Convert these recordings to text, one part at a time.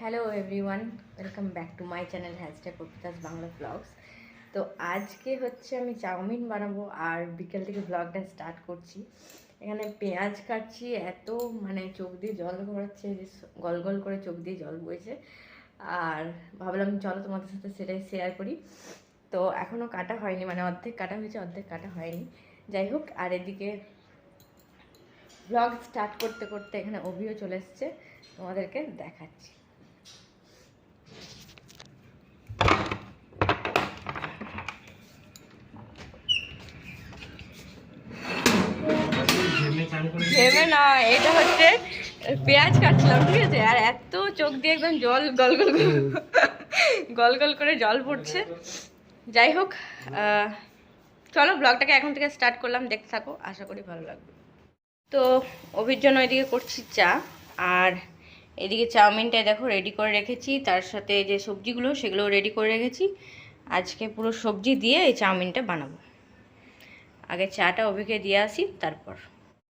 Hello everyone welcome back to my channel hashtag কপিতাস Bangla blogs তো আজকে হচ্ছে আমি চাউমিন বানাবো আর বিকেল থেকে ব্লগটা স্টার্ট করছি। এখানে পেঁয়াজ কাটছি, এত মানে চোখ দিয়ে জল গড়াচ্ছে, যে গল গল করে চোখ দিয়ে জল বইছে। আর ভাবলাম চলো তোমাদের সাথে সেটাই শেয়ার করি। তো এখনও কাটা হয়নি মানে অর্ধেক কাটা হয়েছে, অর্ধেক কাটা হয়নি। যাই হোক, আর এদিকে ব্লগ স্টার্ট করতে করতে এখানে অভিও চলে এসছে। তোমাদেরকে দেখাচ্ছি। ভেবে না এটা হচ্ছে পেঁয়াজ কাটছিলাম ঠিক আছে? আর এত চোখ দিয়ে একদম জল গল গল গল- গল গল করে জল পড়ছে। যাই হোক চলো ব্লগটাকে এখন থেকে স্টার্ট করলাম দেখতে থাকো আশা করি ভালো লাগবে। তো অভির জন্য এদিকে করছি চা আর এদিকে চাউমিনটা দেখো রেডি করে রেখেছি তার সাথে যে সবজিগুলো সেগুলো রেডি করে রেখেছি। আজকে পুরো সবজি দিয়ে এই চাউমিনটা বানাবো। আগে চাটা অভিকে দিয়ে আসি তারপর।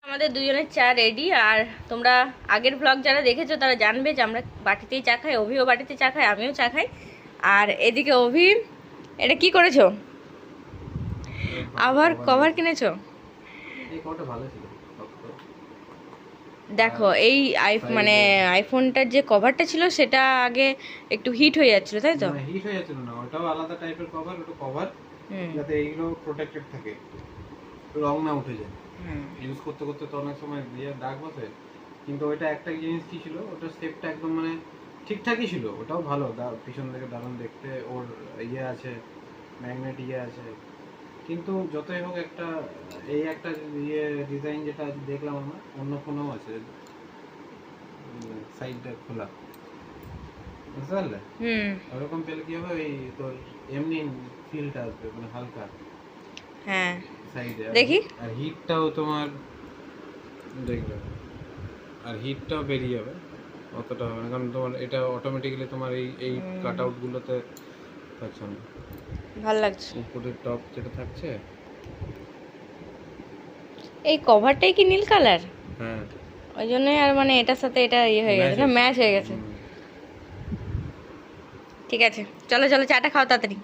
আমাদের দুজনের চা রেডি আর তোমরা আগের ব্লগ যারা দেখেছ তারা জানবে যে আমরা বাটিতেই চা খাই অভিও বাটিতে চা খাই আমিও চা খাই। আর এদিকে অভি এটা কি করেছ? আবার কভার কিনেছো। দেখো এই আই মানে আইফোনটার যে কভারটা ছিল সেটা আগে একটু হিট হয়ে যাচ্ছিল তাই তো? হিট হয়ে যাচ্ছিল না ওটাও আলাদা টাইপের কভার ওটা কভার যাতে এইগুলো প্রোটেক্টেড থাকে রং না উঠে যায়। ইউজ করতে করতে তো অনেক সময় দিয়ে দাগ বসে। কিন্তু ওইটা একটা জিনিস কি ছিল? ওটা শেপটা একদম মানে ঠিকঠাকই ছিল। ওটাও ভালো। পিছন থেকে দারুণ দেখতে। ওর ইয়ে আছে ম্যাগনেট ইয়ে আছে। কিন্তু যতই হোক একটা এই একটা ইয়ে ডিজাইন যেটা দেখলাম আমরা অন্য ফোনেও আছে। সাইডটা খোলা। বুঝতে পারলে? হুম। ওরকম পেলে কি হবে? ওই তোর এমনি ফিলটা আসবে মানে হালকা। হ্যাঁ। সাইডে দেখি। আর হিটটাও তোমার দেখবে। আর হিটটাও বেরিয়ে যাবে অতটা হবে না কারণ তোমার এটা অটোমেটিক্যালি তোমার এই এই কাট আউটগুলোতে থাকছে না। ভালো লাগছে। উপরের টপ যেটা থাকছে। এই কভারটাই কি নীল কালার হ্যাঁ। ওই জন্যই আর মানে এটার সাথে এটা ইয়ে হয়ে গেছে না ম্যাচ হয়ে গেছে। ঠিক আছে চলো চলো চাটা খাও তাড়াতাড়ি।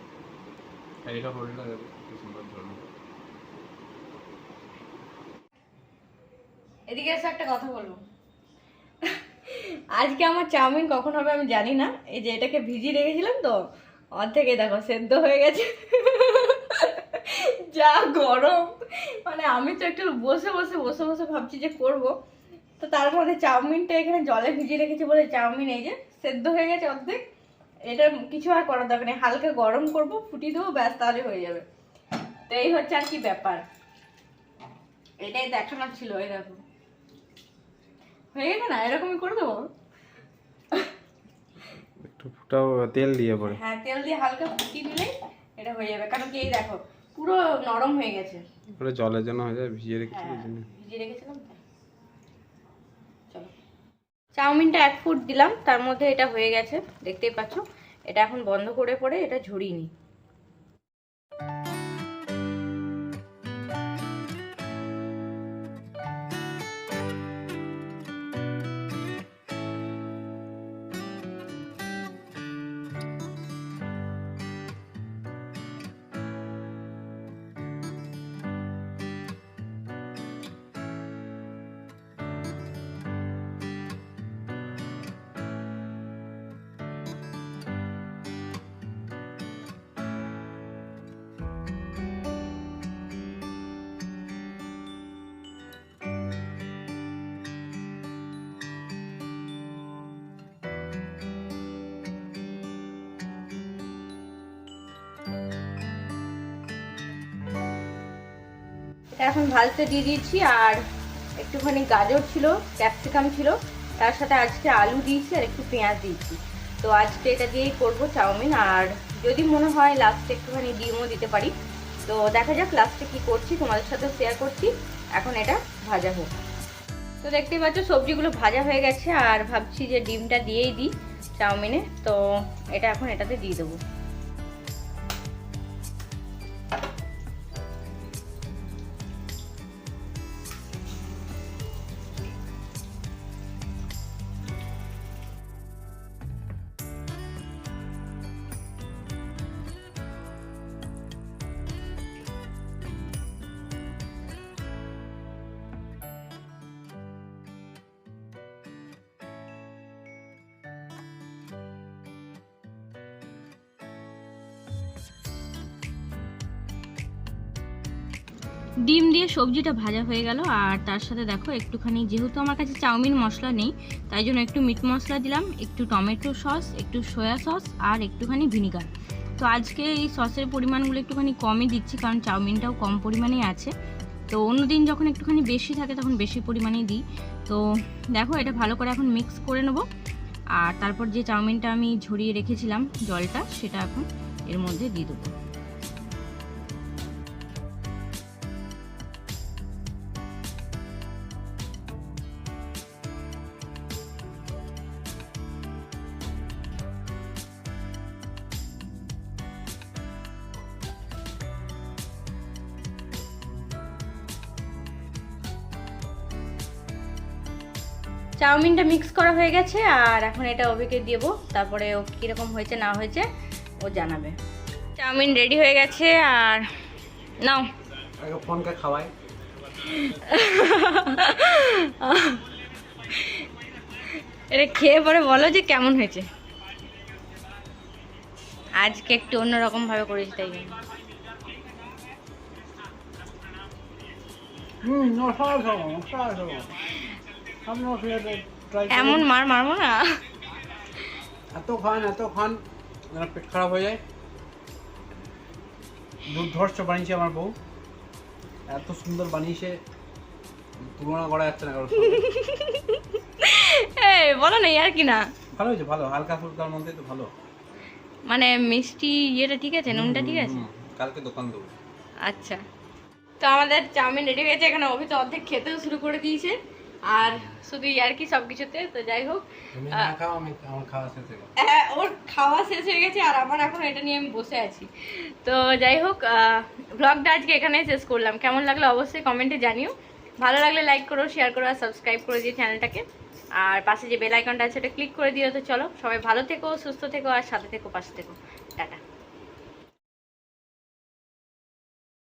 আর এটা হোল্ডটা দেখো কি সুন্দর ধরনের এদিকে এসে একটা কথা বলব। আজকে আমার চাউমিন কখন হবে আমি জানি না। এই যে এটাকে ভিজিয়ে রেখেছিলাম তো, অর্ধেকে দেখো সেদ্ধ হয়ে গেছে। যা গরম। মানে আমি তো একটু বসে বসে বসে বসে ভাবছি যে করব। তো তার মধ্যে চাউমিনটা এখানে জলে ভিজিয়ে রেখেছি বলে চাউমিন এই যে সেদ্ধ হয়ে গেছে অর্ধেক। এটা কিছু আর করার দরকার নেই। হালকা গরম করব, ফুটিয়ে দেবো, ব্যাস তাহলে হয়ে যাবে। তো এই হচ্ছে আর কি ব্যাপার। এটাই দেখানোর ছিল, এই দেখো। হয়ে গেছে না? এরকমই করে দেবো। একটু ফুটাও তেল দিয়ে পরে। হ্যাঁ তেল দিয়ে হালকা দিলেই এটা হয়ে যাবে। কারণ কি এই দেখো পুরো নরম হয়ে গেছে। পরে জলের জন্য হয়ে যায় ভিজিয়ে হ্যাঁ ভিজিয়ে রেখেছিলাম চলো। চাউমিনটা এক ফুট দিলাম তার মধ্যে এটা হয়ে গেছে দেখতেই পাচ্ছ। এটা এখন বন্ধ করে পরে এটা ঝরিয়ে নিই। এখন ভাজতে দিয়ে দিয়েছি আর একটুখানি গাজর ছিল, ক্যাপসিকাম ছিল। তার সাথে আজকে আলু দিয়েছি আর একটু পেঁয়াজ দিয়েছি। তো আজকে এটা দিয়েই করব চাউমিন। আর যদি মনে হয় লাস্টে একটুখানি ডিমও দিতে পারি। তো দেখা যাক লাস্টে কি করছি, তোমাদের সাথে শেয়ার করছি। এখন এটা ভাজা হোক। তো দেখতেই পাচ্ছ, সবজিগুলো ভাজা হয়ে গেছে। আর ভাবছি যে ডিমটা দিয়েই দিই চাউমিনে। তো এটা এখন এটাতে দিয়ে দেবো। ডিম দিয়ে সবজিটা ভাজা হয়ে গেল, আর তার সাথে দেখো একটুখানি, যেহেতু আমার কাছে চাউমিন মশলা নেই, তাই জন্য একটু মিট মশলা দিলাম, একটু টমেটো সস, একটু সয়া সস, আর একটুখানি ভিনিগার। তো আজকে এই সসের পরিমাণগুলো একটুখানি কমই দিচ্ছি, কারণ চাউমিনটাও কম পরিমাণেই আছে। তো অন্যদিন যখন একটুখানি বেশি থাকে, তখন বেশি পরিমাণেই দিই। তো দেখো এটা ভালো করে এখন মিক্স করে নেব। আর তারপর যে চাউমিনটা আমি ঝরিয়ে রেখেছিলাম জলটা, সেটা এখন এর মধ্যে দিয়ে দেবো। চাউমিনটা মিক্স করা হয়ে গেছে আর এখন এটা অভিকে দেবো। তারপরে ও কীরকম হয়েছে না হয়েছে ও জানাবে। চাউমিন রেডি হয়ে গেছে আর নাও। আগে ফোনকে খাওয়াই। এটা খেয়ে পরে বলো যে কেমন হয়েছে। আজকে একটু অন্যরকম ভাবে করেছি তাই জন্য। হুম অসাধারণ অসাধারণ এমন মার মারবো না। এত খান এত খান যেন পেট খারাপ হয়ে যায়। দুর্ধর্ষ বানিয়েছে আমার বউ। এত সুন্দর বানিয়েছে। তুলনা করা যাচ্ছে না কারোর এই বলো না আর কি না? ভালো হয়েছে ভালো। হালকা ফুলকার মধ্যে তো ভালো। মানে মিষ্টি ইয়েটা ঠিক আছে নুনটা ঠিক আছে? কালকে দোকান দেবো। আচ্ছা। তো আমাদের চাউমিন রেডি হয়ে গেছে এখানে অভি তো অর্ধেক খেতেও শুরু করে দিয়েছে। আর শুধু আর কি সব কিছুতে তো যাই হোক হয়ে হ্যাঁ, ওর খাওয়া শেষ হয়ে গেছে আর আমার এখন এটা নিয়ে আমি বসে আছি। তো যাই হোক ব্লগটা আজকে এখানেই শেষ করলাম। কেমন লাগল অবশ্যই কমেন্টে জানিও। ভালো লাগলে লাইক করো শেয়ার করো আর সাবস্ক্রাইব করে দিও চ্যানেলটাকে আর পাশে যে বেল আইকনটা আছে ওটা ক্লিক করে দিও। তো চলো সবাই ভালো থেকো সুস্থ থেকো আর সাথে থেকো পাশে থেকো। টাটা।